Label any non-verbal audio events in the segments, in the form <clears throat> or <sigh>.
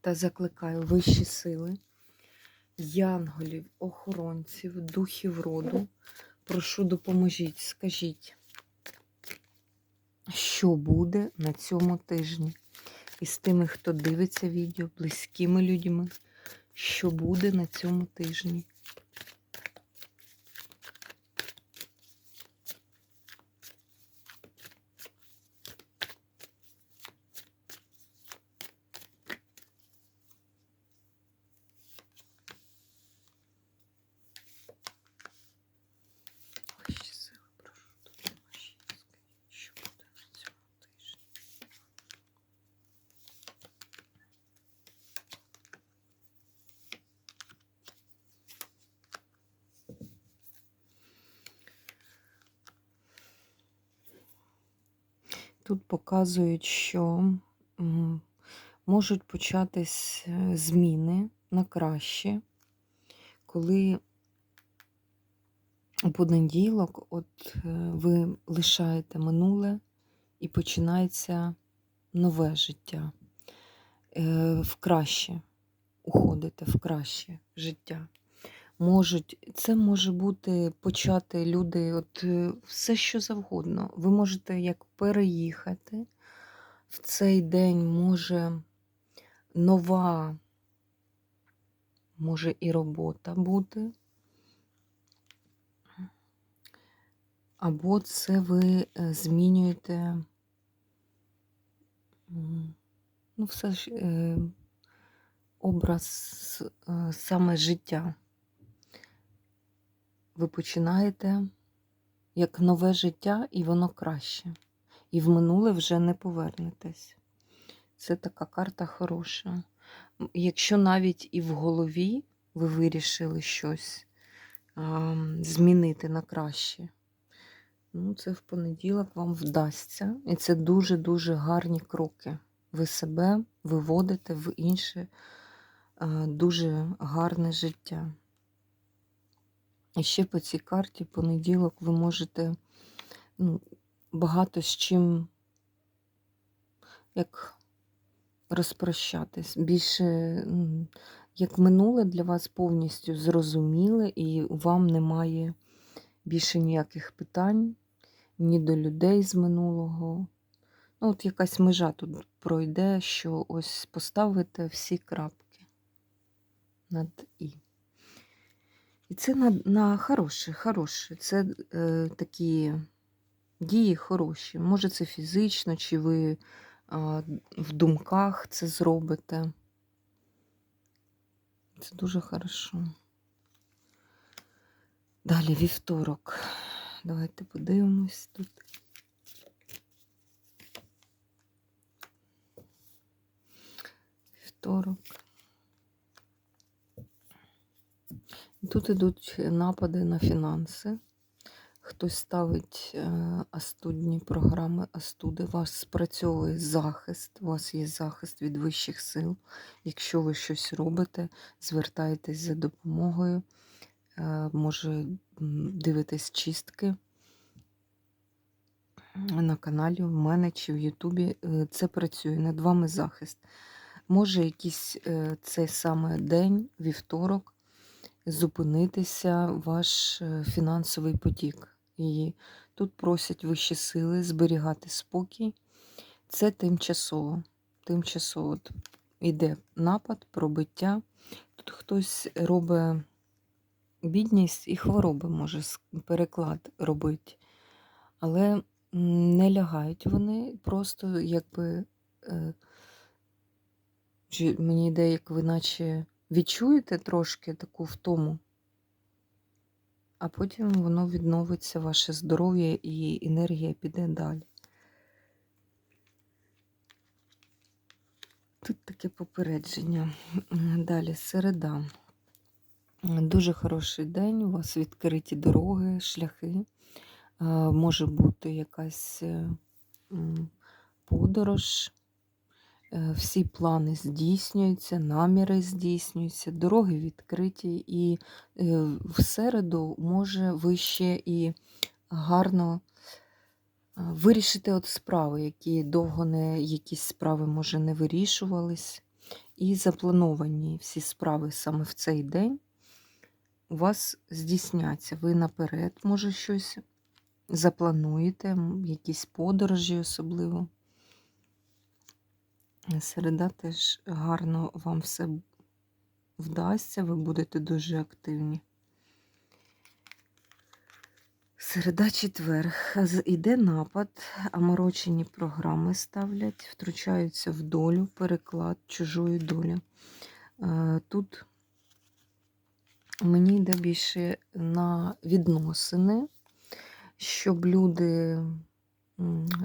Та закликаю вищі сили, янголів, охоронців, духів роду. Прошу, допоможіть, скажіть, що буде на цьому тижні із тими, хто дивиться відео, близькими людьми, що буде на цьому тижні. Показують, що можуть початись е, зміни на краще, коли у понеділок от е, ви лишаєте минуле і починається нове життя. Е, В краще уходите в краще життя. Можуть, це може бути почати люди, от е, все що завгодно. Ви можете як переїхати. В цей день може нова, може і робота бути. Або це ви е, змінюєте ну, все ж е, образ саме життя. Ви починаєте як нове життя, і воно краще. І в минуле вже не повернетесь. Це така карта хороша. Якщо навіть і в голові ви вирішили щось а, змінити на краще, ну, це в понеділок вам вдасться. І це дуже-дуже гарні кроки. Ви себе виводите в інше а, дуже гарне життя. І ще по цій карті понеділок ви можете ну, багато з чим як розпрощатись. Більше як минуле для вас повністю зрозуміле, і вам немає більше ніяких питань ні до людей з минулого. Ну, от якась межа тут пройде, що ось поставите всі крапки над І. І це на, на хороше, хороше. Це е, такі дії хороші. Може, це фізично, чи ви е, в думках це зробите. Це дуже хорошо. Далі вівторок. Давайте подивимось тут. Вівторок. Тут ідуть напади на фінанси. Хтось ставить е, астудні програми астуди. Вас спрацьовує захист, у вас є захист від вищих сил. Якщо ви щось робите, звертайтесь за допомогою. Е, Може, дивитесь чистки на каналі, в мене чи в Ютубі. Е, Це працює над вами захист. Може, якийсь цей саме день, вівторок, зупинитися ваш е, фінансовий потік. І тут просять вищі сили зберігати спокій. Це тимчасово. Тимчасово йде напад, пробиття. Тут хтось робить бідність і хвороби може переклад робити. Але не лягають вони, просто якби е, чи мені йде, як ви наче відчуєте трошки таку втому, а потім воно відновиться, ваше здоров'я і енергія піде далі. Тут таке попередження. Далі середа. Дуже хороший день. У вас відкриті дороги, шляхи. Е, Може бути якась е, подорож. Е, Всі плани здійснюються, наміри здійснюються, дороги відкриті, і е, в середу може ви ще і гарно е, вирішити от справи, які довго не якісь справи, може, не вирішувались. І заплановані всі справи саме в цей день у вас здійсняться. Ви наперед, може, щось заплануєте, якісь подорожі особливо. Середа теж гарно вам все вдасться, ви будете дуже активні. Середа четвер. Іде напад, оморочені програми ставлять, втручаються в долю, переклад чужої долі. Е, Тут мені йде більше на відносини, щоб люди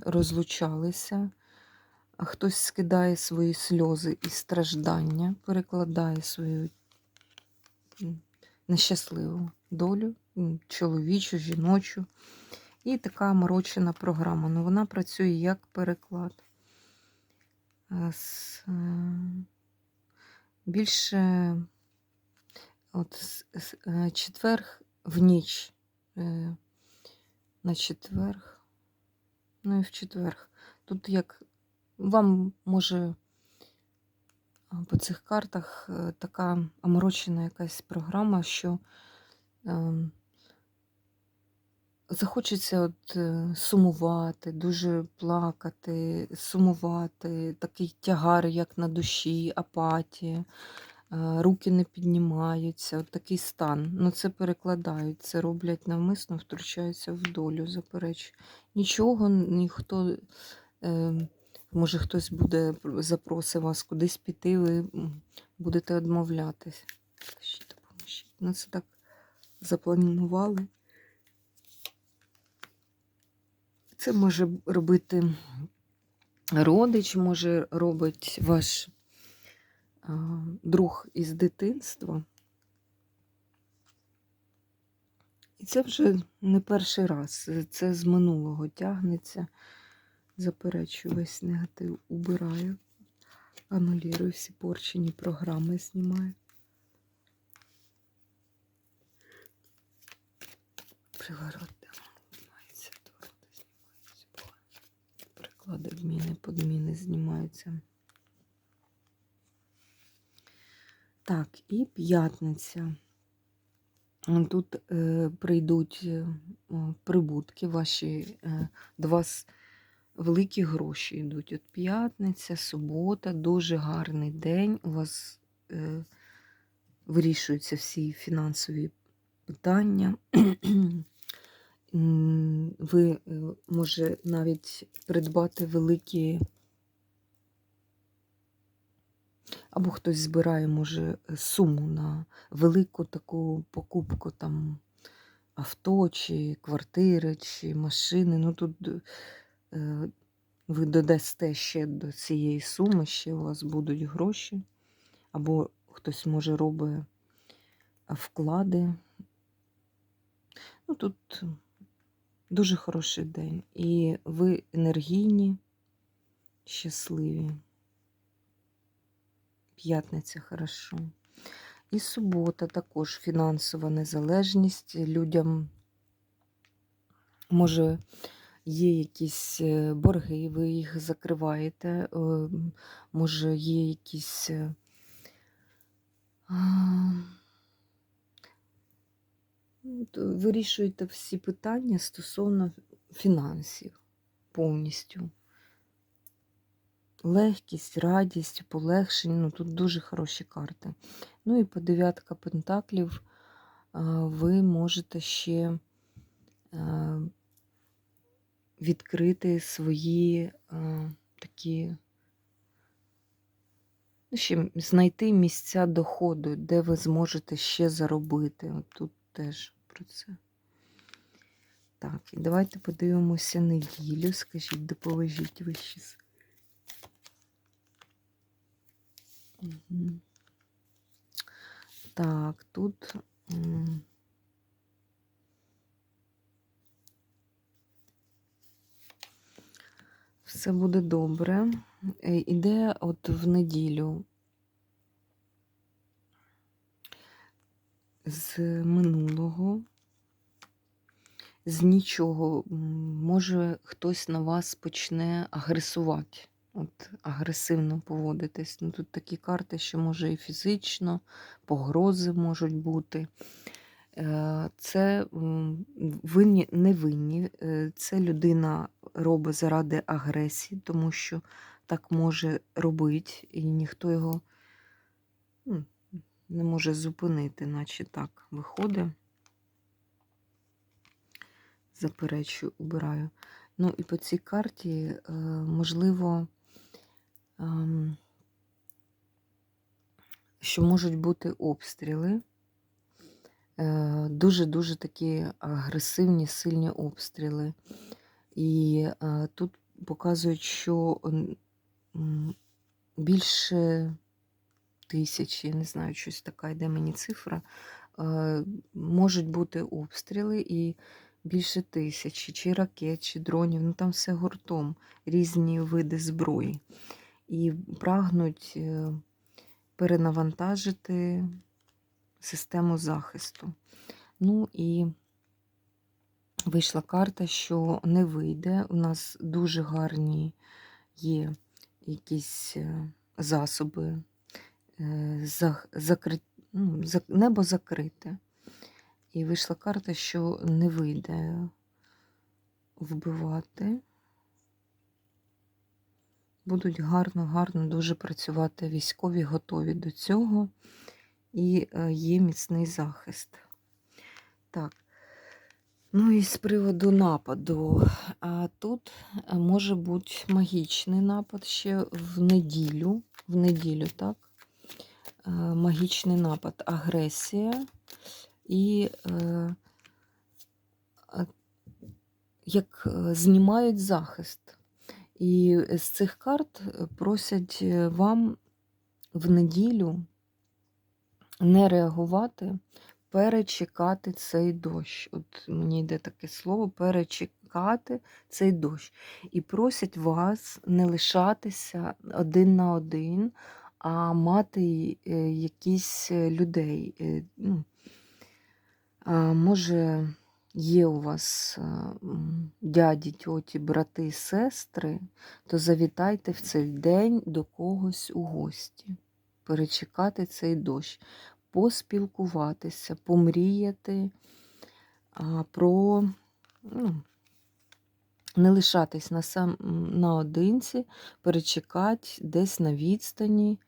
розлучалися. Хтось скидає свої сльози і страждання, перекладає свою нещасливу долю, чоловічу, жіночу. І така морочена програма. Ну, вона працює як переклад. Е, с- е, Більше от е, четверг в ніч е, на четверг, ну і в четверг. Тут як вам може по цих картах е, така оморочена якась програма, що ем, захочеться от е, сумувати, дуже плакати, сумувати, такий тягар, як на душі, апатія, е, руки не піднімаються, от такий стан. Ну це перекладають, це роблять навмисно, втручаються в долю, заперечую. Нічого, ніхто. Може, хтось буде пр- запросить вас кудись піти, ви будете відмовлятись. Ну, це так запланували. Це може робити родич, може робить ваш друг із дитинства. І це вже не перший раз. Це з минулого тягнеться. Заперечую весь негатив, убираю, анулірую всі порчені програми, знімаю. Приворот знімається, творити знімається. Приклади вміни, подміни знімаються. Так, і п'ятниця. Тут е, прийдуть е, прибутки ваші е, до вас великі гроші йдуть. От п'ятниця, субота, дуже гарний день. У вас е, вирішуються всі фінансові питання. <clears throat> Ви е, може навіть придбати великі. Або хтось збирає, може, суму на велику таку покупку там авто, чи квартири, чи машини. Ну тут ви додасте ще до цієї суми, ще у вас будуть гроші. Або хтось може робить вклади. Ну тут дуже хороший день. І ви енергійні, щасливі. П'ятниця хорошо. І субота також фінансова незалежність. Людям може є якісь е, борги, ви їх закриваєте, е, може є якісь. е, Вирішуєте всі питання стосовно фінансів повністю. Легкість, радість, полегшення. Ну, тут дуже хороші карти. Ну і по дев'ятка пентаклів ви можете ще відкрити свої а, такі, ну, ще знайти місця доходу, де ви зможете ще заробити. От тут теж про це. Так, і давайте подивимося неділю. Скажіть, допоможіть ви ще. Мгм. Так, тут. Все буде добре. Е, Іде от в неділю з минулого, з нічого, може хтось на вас почне агресувати, от агресивно поводитись. Ну, тут такі карти, що може і фізично, погрози можуть бути. Е, Це винні, не винні. Е, Це людина робить заради агресії, тому що так може робити, і ніхто його не може зупинити, наче так виходить. Заперечую, убираю. Ну і по цій карті, е, можливо, ем, що можуть бути обстріли. Е, Дуже-дуже такі агресивні, сильні обстріли. І е, тут показують, що більше тисячі, не знаю, щось така йде мені цифра. е, Можуть бути обстріли і більше тисячі, чи ракет, чи дронів, ну там все гуртом, різні види зброї. І прагнуть перенавантажити систему захисту. Ну і вийшла карта, що не вийде. У нас дуже гарні є якісь е, засоби, е, зах- закри... ну, небо закрите. І вийшла карта, що не вийде вбивати. Будуть гарно, гарно дуже працювати військові, готові до цього. І е, є міцний захист. Так. Ну і з приводу нападу. А тут е, може бути магічний напад ще в неділю. В неділю, так? Е, Магічний напад, агресія. І як знімають захист. І з цих карт просять вам в неділю не реагувати, перечекати цей дощ. От мені йде таке слово перечекати цей дощ. І просять вас не лишатися один на один, а мати е, якісь е, людей. Е, ну, Може, є у вас дяді, тьоті, брати, сестри, то завітайте в цей день до когось у гості, перечекати цей дощ, поспілкуватися, помріяти про ну, не лишатись на сам, наодинці, перечекати десь на відстані.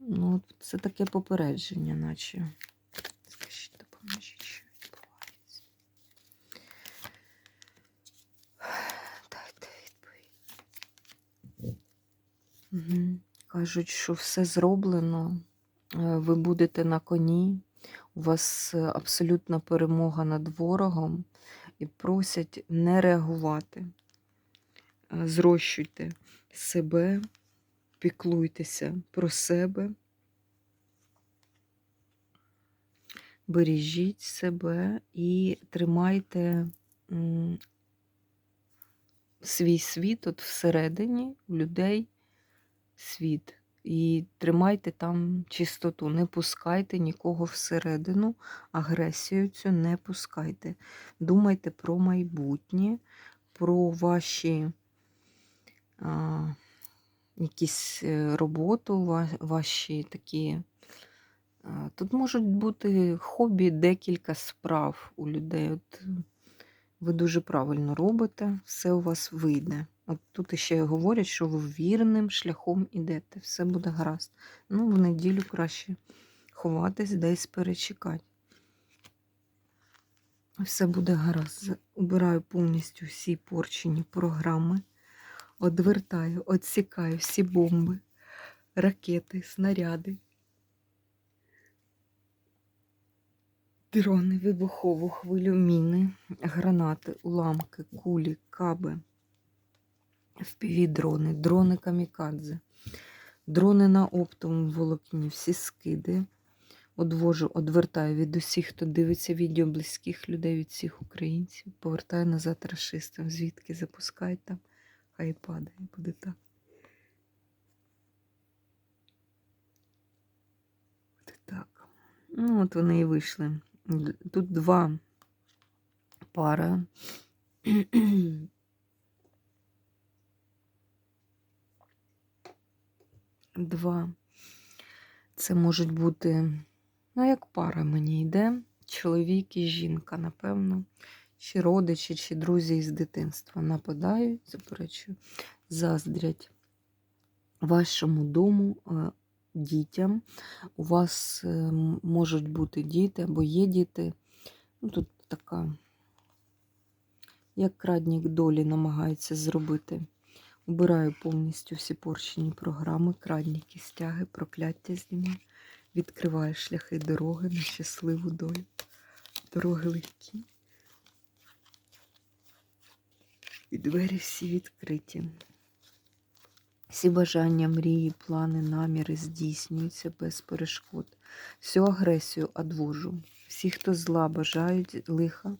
Ну, це таке попередження, наче. Скажіть, допоможіть, що відбувається. Кажуть, що все зроблено, ви будете на коні, у вас е, абсолютна перемога над ворогом і просять не реагувати. Е, Зрощуйте себе, піклуйтеся про себе. бережіть себе і тримайте свій світ от всередині людей світ. І тримайте там чистоту, не пускайте нікого всередину, агресію цю не пускайте. Думайте про майбутнє, про ваші а, якісь е, роботу, ваші такі. Тут можуть бути хобі, декілька справ у людей. От ви дуже правильно робите, все у вас вийде. От тут ще говорять, що ви вірним шляхом ідете, все буде гаразд. Ну, в неділю краще ховатись, десь перечекати. Все буде гаразд. Убираю повністю всі порчені програми, одвертаю, відсікаю всі бомби, ракети, снаряди. Дрони, вибухову хвилю, міни, гранати, уламки, кулі, каби, впівдрони, дрони камікадзе. Дрони на оптовому волокні, всі скиди. Одвожу, одвертаю від усіх, хто дивиться відео близьких людей, від всіх українців. Повертаю назад рашистам. Звідки запускай там, хай падає, буде так. Буде так. Ну, от вони і вийшли. Тут два пара. Два. Це можуть бути, ну, як пара мені йде. Чоловік і жінка, напевно, чи родичі, чи друзі із дитинства нападають, заперечую, заздрять вашому дому, е, дітям. У вас е, можуть бути діти або є діти. Ну, тут така, як крадник долі намагається зробити. Убираю повністю всі порчені програми, крадніки, стяги, прокляття знімаю. Відкриваю шляхи дороги на щасливу долю. Дороги легкі. І двері всі відкриті. Всі бажання, мрії, плани, наміри здійснюються без перешкод. Всю агресію одвожу. Всі, хто зла бажають лиха,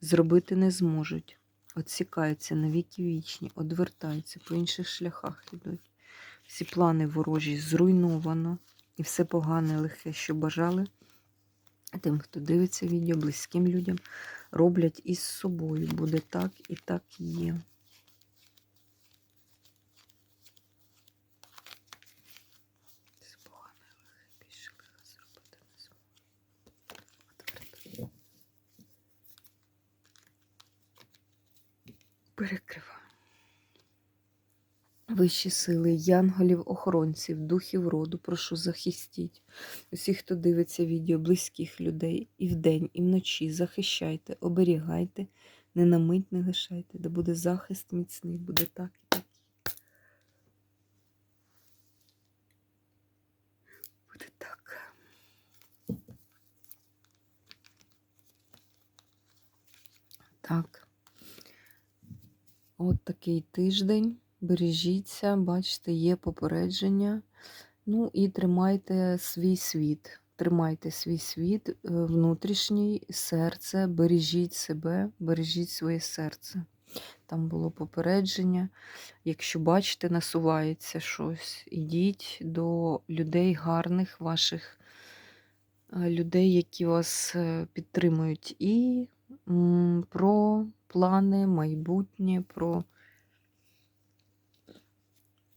зробити не зможуть. Отсікаються на віки вічні, одвертаються, по інших шляхах йдуть. Всі плани ворожі зруйновано, і все погане, лихе, що бажали, тим, хто дивиться відео, близьким людям, роблять із собою. Буде так і так є. Все погане, лихе, більше лиха зробити не зможуть. Одвертаються. Перекриваю. Вищі сили, янголів, охоронців, духів роду, прошу захистіть. Усіх, хто дивиться відео, близьких людей, і вдень, і вночі захищайте, оберігайте, не на мить не лишайте, де буде захист міцний, буде так і так. Буде так. Так. От такий тиждень. Бережіться, бачите, є попередження. Ну і тримайте свій світ. Тримайте свій світ, е, внутрішній серце, бережіть себе, бережіть своє серце. Там було попередження. Якщо бачите, насувається щось, ідіть до людей гарних, ваших е, людей, які вас е, підтримують. І про плани, майбутнє, про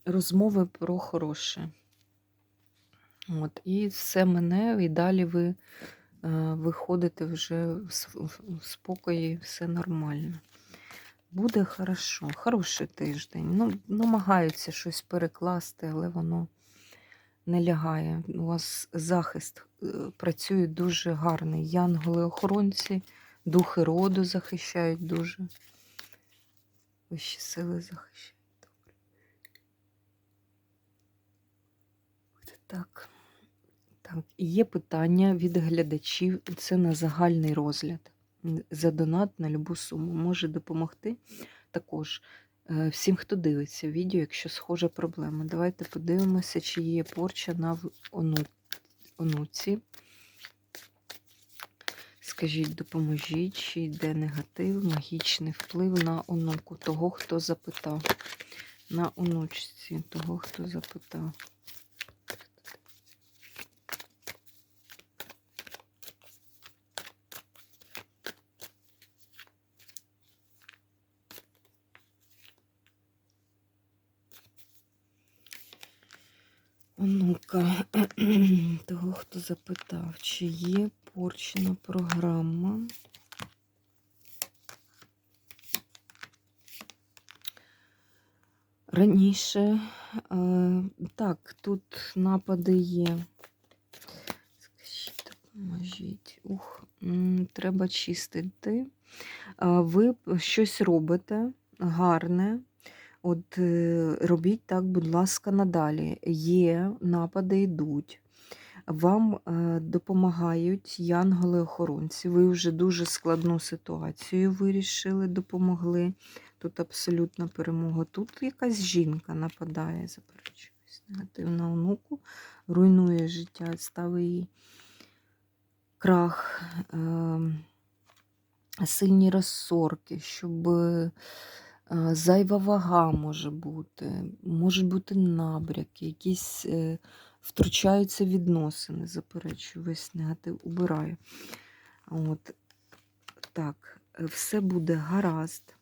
розмови про хороше. От, і все мене, і далі ви е, виходите вже в спокої, все нормально. Буде хорошо, хороший тиждень. Ну, намагаються щось перекласти, але воно не лягає. У вас захист е, працює дуже гарний. Янголи-охоронці, духи роду захищають дуже. Вищі сили захищають. Добре. Так. Так, є питання від глядачів. Це на загальний розгляд. За донат на любу суму може допомогти. Також е, всім, хто дивиться відео, якщо схожа проблема. Давайте подивимося, чи є порча на онуці. Скажіть, допоможіть, чи йде негатив, магічний вплив на онуку, того, хто запитав. На онучці, того, хто запитав. Онука, <clears throat> того, хто запитав, чи є порчена програма. Раніше, е, так, тут напади є. Скажіть, допоможіть. Ух, треба чистити. Ви щось робите гарне. От е, робіть так, будь ласка, надалі. Є, напади йдуть. Вам е, допомагають янголи-охоронці. Ви вже дуже складну ситуацію вирішили, допомогли. Тут абсолютна перемога. Тут якась жінка нападає, заперечуюсь. негативна онуку, руйнує життя, ставить її крах, е, сильні розсорки, щоб зайва вага може бути, можуть бути набряки, якісь е, втручаються відносини, заперечую, весь негатив убираю. От так, е, все буде гаразд.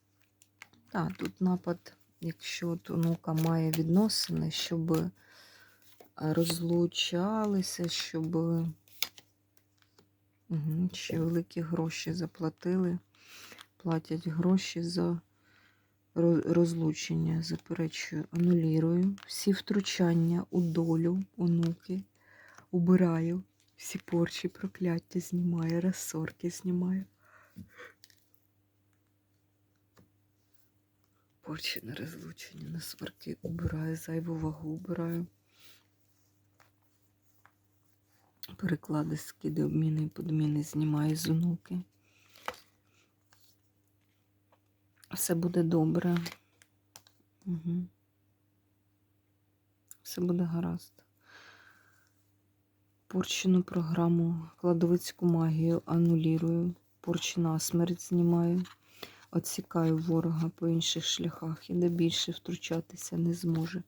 Так, тут напад, якщо онука має відносини, щоб е, розлучалися, щоб угу, ще великі гроші заплатили. Платять гроші за розлучення, заперечую, анулірую. Всі втручання у долю онуки убираю. Всі порчі, прокляття знімаю, розсорки знімаю. Порчі на розлучення, на сварки убираю, зайву вагу убираю. Переклади, скиди, обміни і подміни знімаю з онуки. Все буде добре. Угу. Все буде гаразд. Порчену програму, кладовицьку магію анулірую, порчена смерть знімаю, отсікаю ворога по інших шляхах і де більше втручатися не зможе.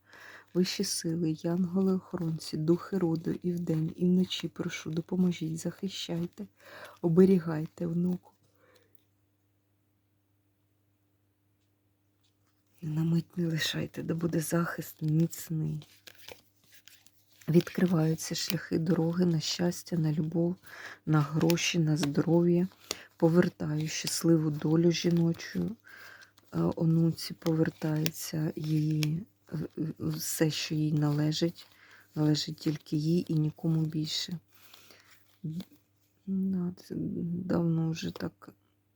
Вищі сили, янголи охоронці, духи роду і вдень, і вночі прошу, допоможіть, захищайте, оберігайте внуку. На мить не лишайте, де буде захист міцний. Відкриваються шляхи дороги на щастя, на любов, на гроші, на здоров'я. Повертаю щасливу долю жіночу. Е, Онуці повертається її все, що їй належить. Належить тільки їй і нікому більше. Давно вже так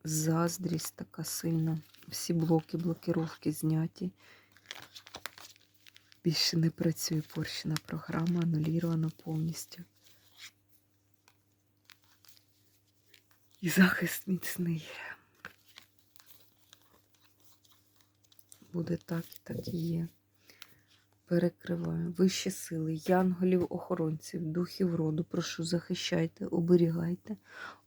заздрість така сильна. Всі блоки, блокировки зняті. Більше не працює порщена програма, анулірована повністю. І захист міцний. Буде так і так і є. Перекриваю. Вищі сили, янголів, охоронців, духів роду. Прошу, захищайте, оберігайте.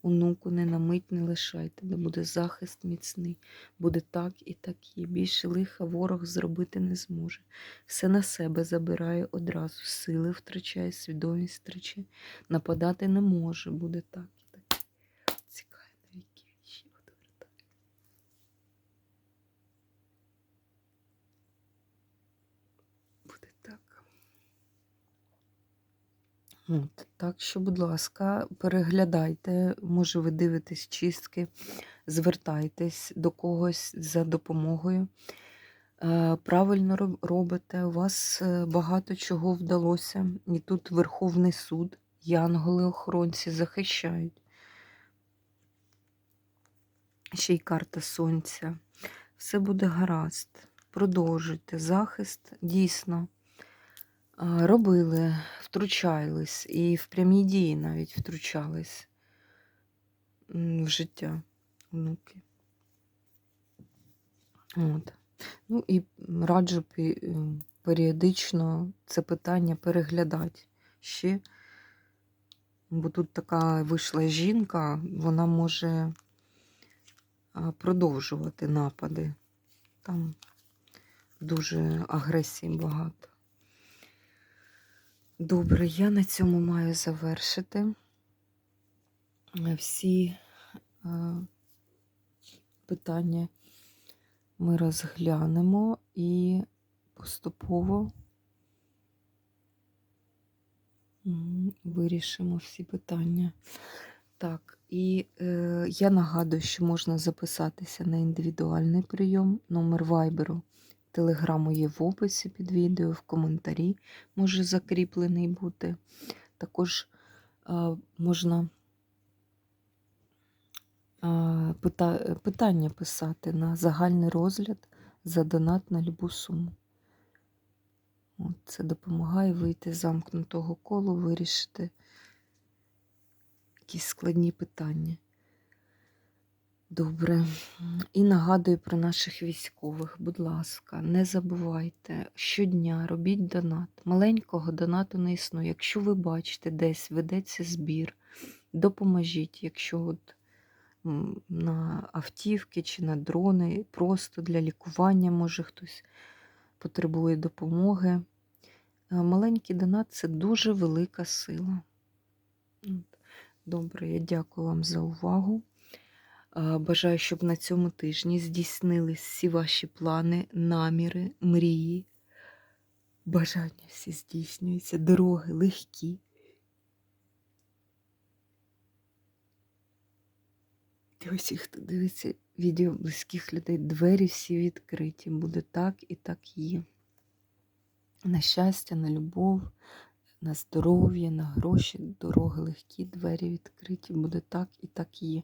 Онуку не на мить не лишайте, де буде захист міцний. Буде так і так є. Більше лиха ворог зробити не зможе. Все на себе забирає одразу. Сили втрачає, свідомість втрачає. Нападати не може. Буде так і так. Цікає на віки вічі одвертає. Буде так. От, так що, будь ласка, переглядайте, може, ви дивитесь чистки, звертайтесь до когось за допомогою. Е, Правильно робите, у вас е, багато чого вдалося. І тут Верховний суд, янголи-охоронці захищають. Ще й карта сонця. Все буде гаразд. Продовжуйте захист. Дійсно. Робили, втручались, і в прямій дії навіть втручались в життя внуки. От. Ну і раджу періодично це питання переглядати ще, бо тут така вийшла жінка, вона може продовжувати напади. Там дуже агресії багато. Добре, я на цьому маю завершити. Всі е, питання ми розглянемо і поступово вирішимо всі питання. Так, і е, я нагадую, що можна записатися на індивідуальний прийом. Номер вайберу, телеграму є в описі під відео, в коментарі може закріплений бути. Також е, можна е, пита, питання писати на загальний розгляд за донат на любу суму. От, це допомагає вийти з замкнутого колу, вирішити якісь складні питання. Добре. І нагадую про наших військових. Будь ласка, не забувайте, щодня робіть донат. Маленького донату не існує. Якщо ви бачите, десь ведеться збір, допоможіть, якщо от на автівки чи на дрони, просто для лікування, може хтось потребує допомоги. Е, Маленький донат це дуже велика сила. Добре, я дякую вам за увагу. Бажаю, щоб на цьому тижні здійснились всі ваші плани, наміри, мрії. Бажання всі здійснюються, дороги легкі. Для хто дивиться відео близьких людей, двері всі відкриті. Буде так і так є. На щастя, на любов, на здоров'я, на гроші, дороги легкі, двері відкриті. Буде так і так є.